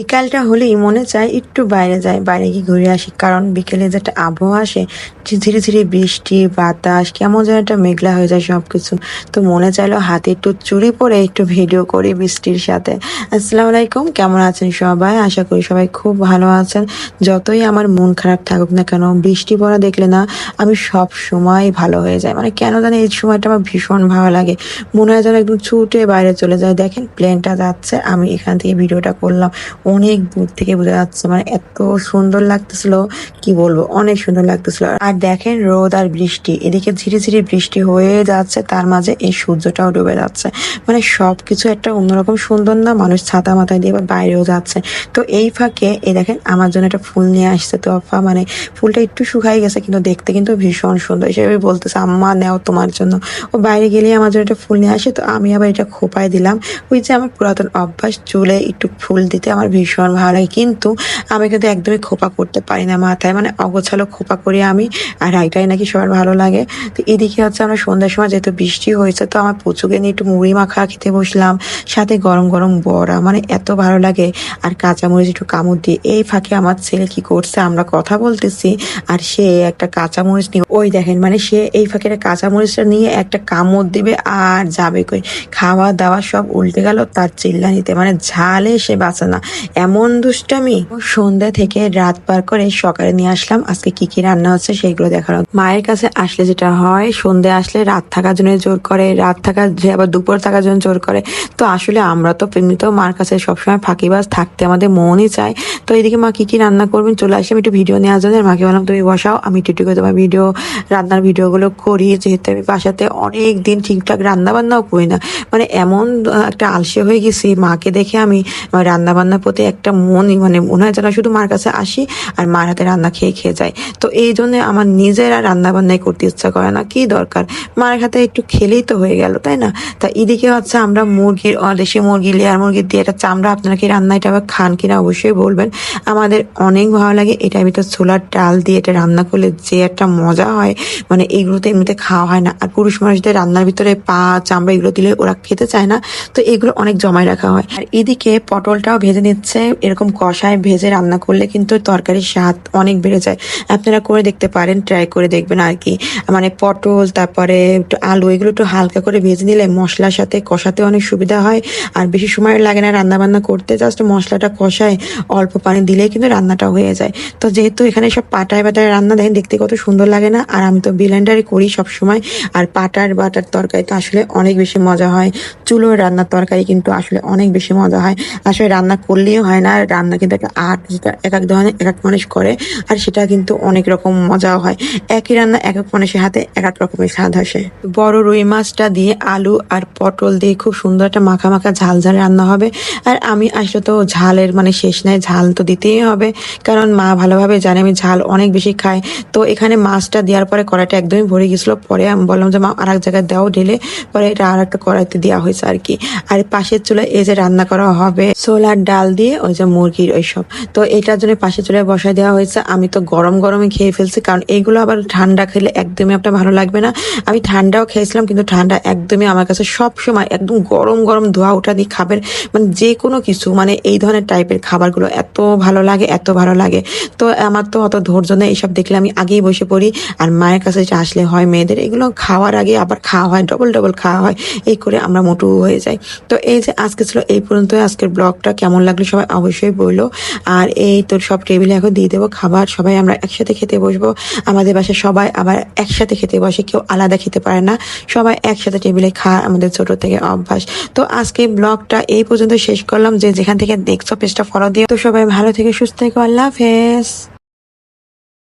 বিকালটা হলেই মনে চায় একটু বাইরে যায়, বাইরে গিয়ে ঘুরে আসি। কারণ বিকেলে যেটা আবহাওয়া আসে ধীরে ধীরে বৃষ্টি, বাতাস, কেমন যেন একটা মেঘলা হয়ে যায় সবকিছু। তো মনে চাইলো হাতে একটু চুরি পরে একটু ভিডিও করি বৃষ্টির সাথে। আসসালামু আলাইকুম, কেমন আছেন সবাই? আশা করি সবাই খুব ভালো আছেন। যতই আমার মন খারাপ থাকুক না কেন, বৃষ্টি পড়া দেখলে না আমি সব সময় ভালো হয়ে যায় মানে কেন জানি এই সময়টা আমার ভীষণ ভালো লাগে। মনে হয় যেন একদম ছুটে বাইরে চলে যায়। দেখেন প্লেনটা যাচ্ছে, আমি এখান থেকে ভিডিওটা করলাম। অনেক দূর থেকে বোঝা যাচ্ছে মানে এত সুন্দর লাগতেছিল, কি বলব, অনেক সুন্দর লাগতেছিল। আর দেখেন রোদ আর বৃষ্টি, এদিকে ধীরে ধীরে বৃষ্টি হয়ে যাচ্ছে, তার মাঝে এই সূর্যটাও ডুবে যাচ্ছে। মানে সবকিছু একটা অন্যরকম সুন্দর না, মানুষ ছাতা মাথায় দিয়ে বা বাইরেও যাচ্ছে। তো এই ফাঁকে, এই দেখেন, আমার জন্য একটা ফুল নিয়ে আসছে তো আফা মানে ফুলটা একটু শুকাই গেছে, কিন্তু দেখতে কিন্তু ভীষণ সুন্দর। হিসেবে বলতেছে, আম্মা, নেও তোমার জন্য। ও বাইরে গেলে আমার জন্য একটা ফুল নিয়ে আসে, তো আমি আবার এটা খোপায় দিলাম। ওই যে আমার পুরাতন অভ্যাস, চুলে একটু ফুল দিতে আমার ভীষণ ভালো লাগে। কিন্তু আমি কিন্তু একদমই খোপা করতে পারি না মাথায়। মানে অগোছালো খোপা করি আমি, আর এটাই নাকি সবার ভালো লাগে। তো এদিকে হচ্ছে আমরা সন্ধ্যার সময় যেহেতু বৃষ্টি হয়েছে, তো আমার পুচুকে নিয়ে একটু মুড়ি মাখা খেতে বসলাম। সাথে গরম গরম বড়া মানে এত ভালো লাগে। আর কাঁচামরিচ একটু কামড় দিয়ে, এই ফাঁকে আমার ছেলে কি করছে আমরা কথা বলতেছি। আর সে একটা কাঁচামরিচ নিয়ে, ওই দেখেন মানে সে এই ফাঁকে একটা কাঁচামরিচটা নিয়ে একটা কামড় দিবে আর যাবে কই? খাওয়া দাওয়া সব উল্টে গেল, তার চিল্লা নিতে মানে ঝালে সে বাঁচে না। এমন দুষ্টামি? সন্ধ্যা থেকে রাত পার করে সকালে নিয়ে আসলাম। আজকে কি কি রান্না হচ্ছে সেইগুলো দেখার মায়ের কাছে আসলে যেটা হয়, সন্ধ্যে আসলে রাত থাকার জন্য জোর করে, রাত থাকার যে আবার দুপুর থাকার জন্য জোর করে। তো আসলে আমরা তো এমনিতেও মার কাছে সবসময় ফাঁকিবাজ, থাকতে আমাদের মনই চায়। তো এদিকে মা কি কি রান্না করবেন চলে আসি, আমি একটু ভিডিও নেওয়ার জন্য। মাকে বললাম, তুমি বসাও, আমি একটু করে তোমার ভিডিও, রান্নার ভিডিওগুলো করি। যেহেতু আমি বাসাতে অনেক দিন ঠিকঠাক রান্না বান্নাও করি না। মানে এমন একটা আলসে হয়ে গেছি, মাকে দেখে আমি রান্না বান্নার প্রতি একটা মনই মানে মনে হয় যেন শুধু মার কাছে আসি আর মার হাতে রান্না খেয়ে খেয়ে যাই। তো এই জন্য আমার নিজের আর রান্না বান্নাই করতে ইচ্ছা করে না, কি দরকার? মার হাতে একটু খেলেই তো হয়ে গেল, তাই না? তা এদিকে হচ্ছে আমরা মুরগির দেশি মুরগি, লেয়ার মুরগির দিয়ে একটা চামড়া, আপনারা কি রান্না এটা আবার খান কিনা অবশ্যই বলবেন। আমাদের অনেক ভালো লাগে এটার ভিতর ছোলার ডাল দিয়ে এটা রান্না করলে যে একটা মজা হয়। মানে এগুলোতে এমনিতে খাওয়া হয় না। আর পুরুষ মানুষদের রান্নার ভিতরে পা, চামড়া এগুলো দিলে ওরা খেতে চায় না। তো এগুলো অনেক জমায় রাখা হয়। আর এদিকে পটলটাও ভেজে নিচ্ছে। এরকম কষায় ভেজে রান্না করলে কিন্তু তরকারির স্বাদ অনেক বেড়ে যায়। আপনারা করে দেখতে পারেন ট্রাই করে দেখবেন আর কি। মানে পটল, তারপরে একটু আলু, এগুলো একটু হালকা করে ভেজে নিলে মশলার সাথে কষাতে অনেক সুবিধা হয়। আর বেশি সময় লাগে না রান্না বান্না করতে জাস্ট মশলাটা কষায় অল্প পানি দিলেই কিন্তু রান্নাটা হয়ে যায়। তো যেহেতু এখানে সব পাটায় বাটায় রান্না, দেখেন দেখতে কত সুন্দর লাগে না? আর আমি তো ব্লেন্ডারে করি সব সময় আর পাটার বাটার তরকারি তো আসলে অনেক বেশি মজা হয়। চুলোর রান্নার তরকারি কিন্তু আসলে অনেক বেশি মজা হয়। আসলে রান্না করলেই হয় না, রান্না কিন্তু একটা আর্ট এক এক ধরনের, এক এক মানুষ করে, আর সেটা কিন্তু অনেক রকম মজাও হয়। একই রান্না এক এক মানুষের হাতে এক এক রকমের স্বাদ আসে। বড় রুই মাছটা দিয়ে আলু আর পটল দিয়ে খুব সুন্দর একটা মাখা মাখা ঝাল ঝাল রান্না হবে। আর আমি আসলে তো ঝালের মানে শেষ নাই, ঝাল তো দিতেই হবে, কারণ মা ভালোভাবে জানে আমি ঝাল অনেক বেশি খাই। তো এখানে মাছটা দেওয়ার পরে কড়াইটা একদমই ভরে গেছিল, পরে আমি বললাম যে, মা আর এক জায়গায় দাও ঢেলে। পরে এটা আর একটা কড়াইতে দেওয়া হয়েছে আর কি। আর পাশের চুলায় এই যে রান্না করা হবে, ছোলার ডাল দিয়ে ওই যে মুরগির ওইসব। তো এটার জন্য পাশে চলে বসায় দেওয়া হয়েছে। আমি তো গরম গরমে খেয়ে ফেলছি, কারণ এইগুলো আবার ঠান্ডা খেলে একদমই আপনার ভালো লাগবে না। আমি ঠান্ডাও খেয়েছিলাম, কিন্তু ঠান্ডা একদমই আমার কাছে সব সময় একদম গরম গরম ধোয়া ওঠা দিয়ে খাবেন। মানে যে কোনো কিছু মানে এই ধরনের টাইপের খাবারগুলো এত ভালো লাগে, এত ভালো লাগে। তো আমার তো অত ধৈর্য নেই এইসব দেখলে, আমি আগেই বসে পড়ি। আর মায়ের কাছে আসলে হয় মেয়েদের, এগুলো খাওয়ার আগে আবার খাওয়া হয় ডবল ডবল খাওয়া হয়, এই করে আমরা মোটু হয়ে যাই। তো এই যে আজকে ছিল এই পর্যন্ত আজকের ব্লগটা কেমন লাগল সবাই অবশ্যই বলল। আর এই তোর সব টেবিলে এখন দিয়ে দেবো খাবার, সবাই আমরা একসাথে খেতে বসবো। আমাদের বাসায় সবাই আবার একসাথে খেতে বসে, কেউ আলাদা খেতে পারে না। সবাই একসাথে টেবিলে খায়, আমাদের ছোট থেকে অভ্যাস। তো আজকে ব্লগটা এই পর্যন্ত শেষ করলাম। যে যেখান থেকে দেখছ পেজটা ফলো দিয়ে তো সবাই ভালো থেকে সুস্থ থেকে, আল্লাহ হাফেজ।